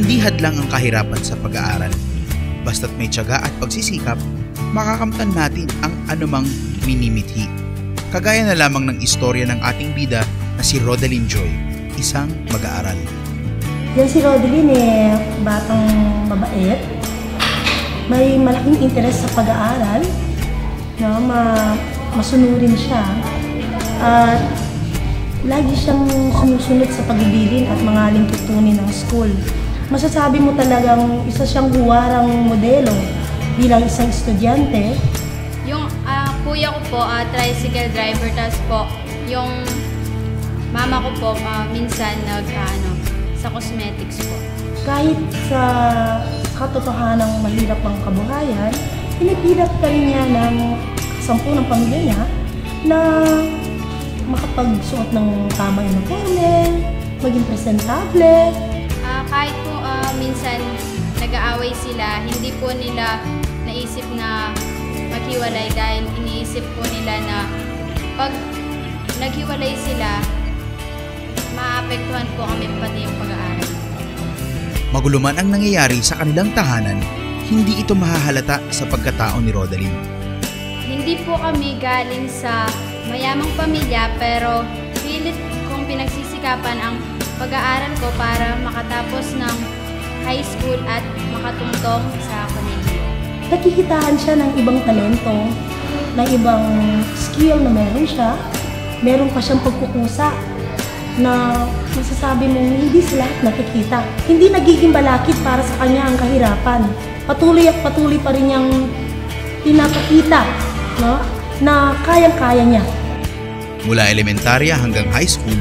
hadlang ang kahirapan sa pag-aaral. Basta't may tiyaga at pagsisikap, makakamtan natin ang anumang minimithi. Kagaya na lamang ng istorya ng ating bida na si Rodeline Joy, isang mag-aaral. Yan si Rodeline eh, batang mabait. May malaking interes sa pag-aaral. No, ma masunurin siya. At lagi siyang sumusunod sa pagbibilin at mga lingkutunin ng school. Masasabi mo talagang isa siyang huwarang modelo bilang isang estudyante. Yung ah, kuya ko po, ah, tricycle driver, tapos po, yung mama ko po, ah, minsan nag, ah, ano, sa cosmetics po. Kahit sa katotohanang mahirap ang kabuhayan, pinipilat pa rin niya ng sampu ng pamilya niya na makapagsuot ng tamang uniforme, maging presentable, Ah, kahit po minsan nag-aaway sila, hindi po nila naisip na maghiwalay dahil iniisip po nila na pag naghiwalay sila, maapektuhan po kami pati yung pag-aaral. Magulo man ang nangyayari sa kanilang tahanan, hindi ito mahahalata sa pagkatao ni Rodeline. Hindi po kami galing sa mayamang pamilya pero pilit kong pinagsisikapan ang pag-aaral ko para makatapos ng high school at makatungtong sa kolehiyo. nakikitaan siya ng ibang talento, ng ibang skill na meron siya. Meron pa siyang pagkukusa na masasabi mong hindi sila nakikita. Hindi nagiging balakid para sa kanya ang kahirapan. Patuloy at patuloy pa rin niyang pinapakita no, na kayang-kaya niya. Mula elementarya hanggang high school,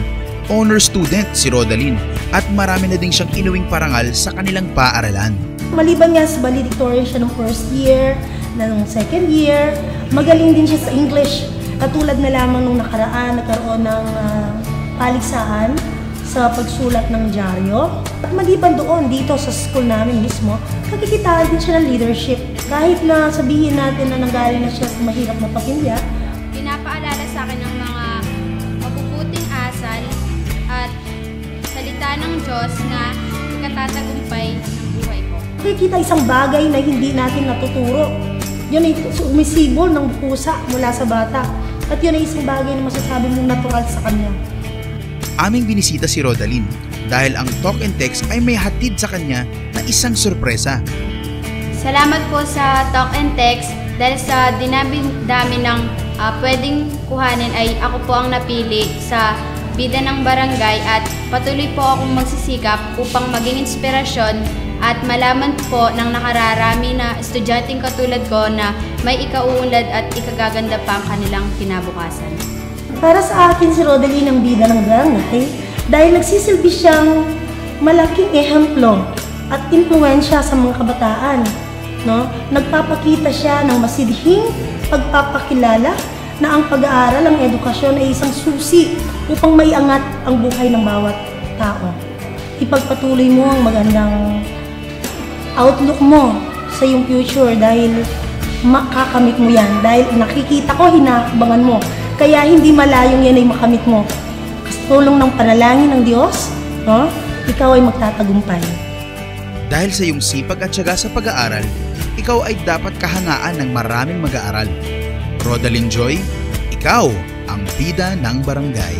honor student si Rodeline at marami na ding siyang inuwing parangal sa kanilang paaralan. Maliban nga sa valedictorian siya ng first year, ng second year, magaling din siya sa English. Katulad na lamang nung nakaraan, nagkaroon ng ah, paligsahan sa pagsulat ng dyaryo. At maliban doon, dito sa school namin mismo, nakikitaan din siya ng leadership. Kahit na sabihin natin na nanggaling na siya sa mahirap na pamilya, Pinapaalala sa akin ng Diyos na ikatatagumpay ng buhay ko. nakikita isang bagay na hindi natin natuturo. Yun ay sumisibol ng pusa mula sa bata. At yun ay isang bagay na masasabi mong natural sa kanya. Aming binisita si Rodeline dahil ang talk and text ay may hatid sa kanya na isang sorpresa. Salamat po sa Talk and Text dahil sa dinami-dami ng ah, pwedeng kuhanin ay ako po ang napili sa bida ng barangay at patuloy po akong magsisikap upang maging inspirasyon at malaman po ng nakararami na estudyanteng katulad ko na may ikauunlad at ikagaganda pa ang kanilang kinabukasan. Para sa akin si Rodeline ang bida ng barangay dahil nagsisilbi siyang malaking ehemplo at impluensya sa mga kabataan. No? Nagpapakita siya ng masidhing pagpapakilala na ang pag-aaral, ang edukasyon ay isang susi upang maiangat ang buhay ng bawat tao. Ipagpatuloy mo ang magandang outlook mo sa iyong future dahil makakamit mo yan. Dahil nakikita ko, hinabangan mo. Kaya hindi malayong yan ay makamit mo. Tulong ng panalangin ng Diyos, no? ikaw ay magtatagumpay. Dahil sa iyong sipag at syaga sa pag-aaral, ikaw ay dapat kahangaan ng maraming mag-aaral. Rodeline Joy, ikaw ang bida ng barangay.